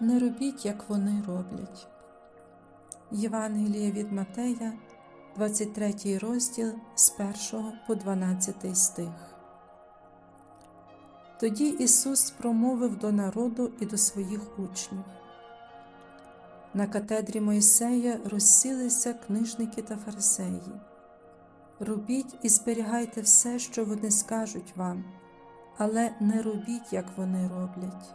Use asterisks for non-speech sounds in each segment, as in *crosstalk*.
не робіть, як вони роблять. Євангеліє від Матея, 23 розділ з 1 по 12 стих. Тоді Ісус промовив до народу і до своїх учнів. На катедрі Мойсея розсілися книжники та фарисеї. Робіть і зберігайте все, що вони скажуть вам, але не робіть, як вони роблять,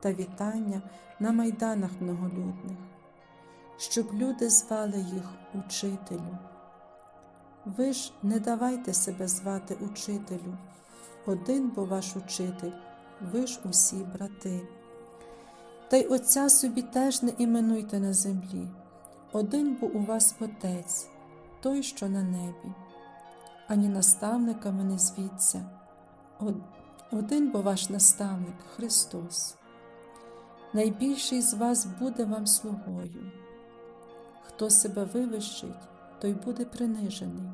та вітання на майданах многолюдних, щоб люди звали їх учителю. Ви ж не давайте себе звати учителю, один бо ваш учитель ви ж усі брати. Та й Отця собі теж не іменуйте на землі, один бо у вас Отець, той, що на небі, ані наставниками не звіться, один бо ваш наставник Христос. Найбільший з вас буде вам слугою. Хто себе вивищить, той буде принижений,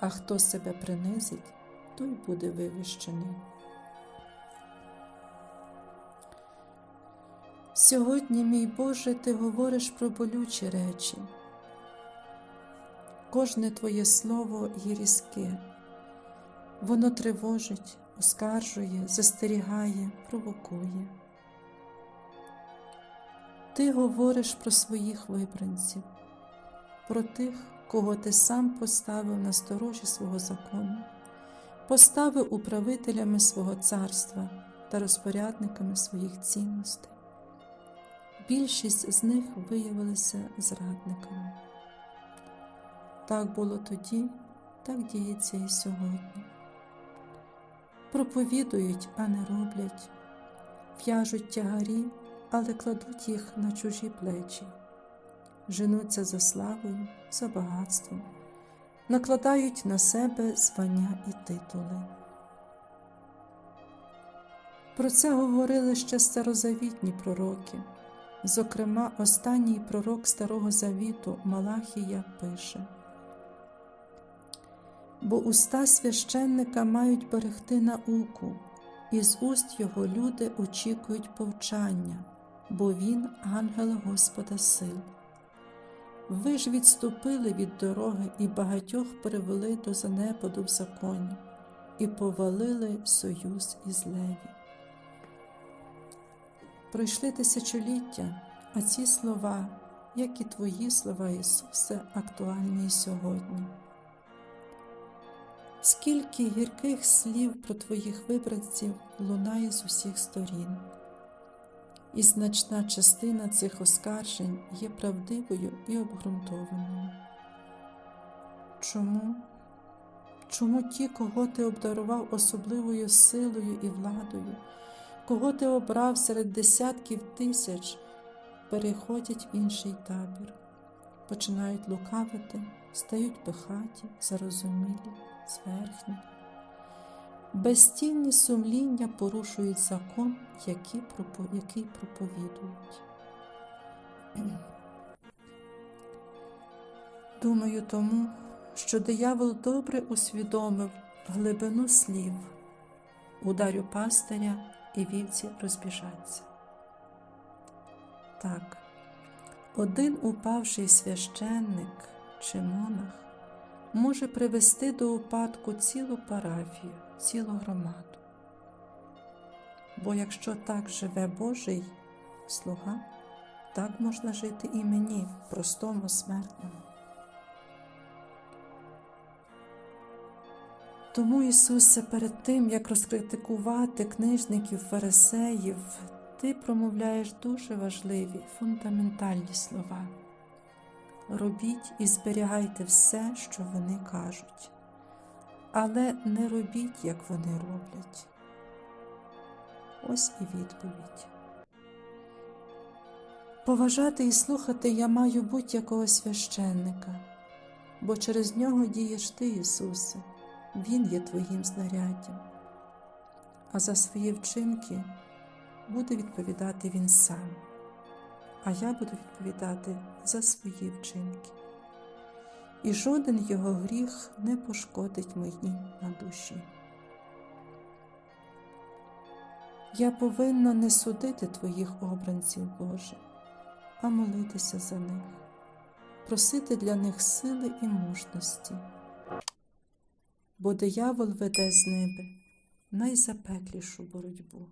а хто себе принизить, той буде вивищений. Сьогодні, мій Боже, Ти говориш про болючі речі. Кожне Твоє слово є різке, воно тривожить, оскаржує, застерігає, провокує. Ти говориш про своїх вибранців, про тих, кого ти сам поставив на сторожі свого закону, поставив управителями свого царства та розпорядниками своїх цінностей більшість з них виявилися зрадниками. Так було тоді, так діється і сьогодні. Проповідують, а не роблять, в'яжуть тягарі, але кладуть їх на чужі плечі, женуться за славою, за багатством, накладають на себе звання і титули. Про це говорили ще старозавітні пророки. Зокрема, останній пророк Старого Завіту Малахія пише: Бо уста священника мають берегти науку, і з уст його люди очікують повчання, бо він ангел Господа сил. Ви ж відступили від дороги і багатьох привели до занепаду в законі, і повалили союз із Леві. Пройшли тисячоліття, а ці слова, як і Твої слова, Ісусе, актуальні і сьогодні. Скільки гірких слів про Твоїх вибранців лунає з усіх сторін, і значна частина цих оскаржень є правдивою і обґрунтованою. Чому? Чому ті, кого ти обдарував особливою силою і владою? кого ти обрав серед десятків тисяч, переходять в інший табір, починають лукавити, стають пихаті, зарозумілі, зверхні. Безцінні сумління порушують закон, який проповідують. *clears throat* Думаю тому, що диявол добре усвідомив глибину слів, ударю пастиря і вівці розбіжаться. Так, один упавший священник чи монах може привести до упадку цілу парафію, цілу громаду. Бо якщо так живе Божий слуга, так можна жити і мені, простому смертному. Тому, Ісусе, перед тим, як розкритикувати книжників, фарисеїв, Ти промовляєш дуже важливі, фундаментальні слова. Робіть і зберігайте все, що вони кажуть, але не робіть, як вони роблять. Ось і відповідь. Поважати і слухати я маю будь-якого священника, бо через нього дієш ти, Ісусе, Він є Твоїм знаряддям, а за свої вчинки буде відповідати Він сам, а я буду відповідати за свої вчинки. І жоден його гріх не пошкодить мені на душі. Я повинна не судити Твоїх обранців, Боже, а молитися за них, просити для них сили і мужності, бо диявол веде з ними найзапеклішу боротьбу.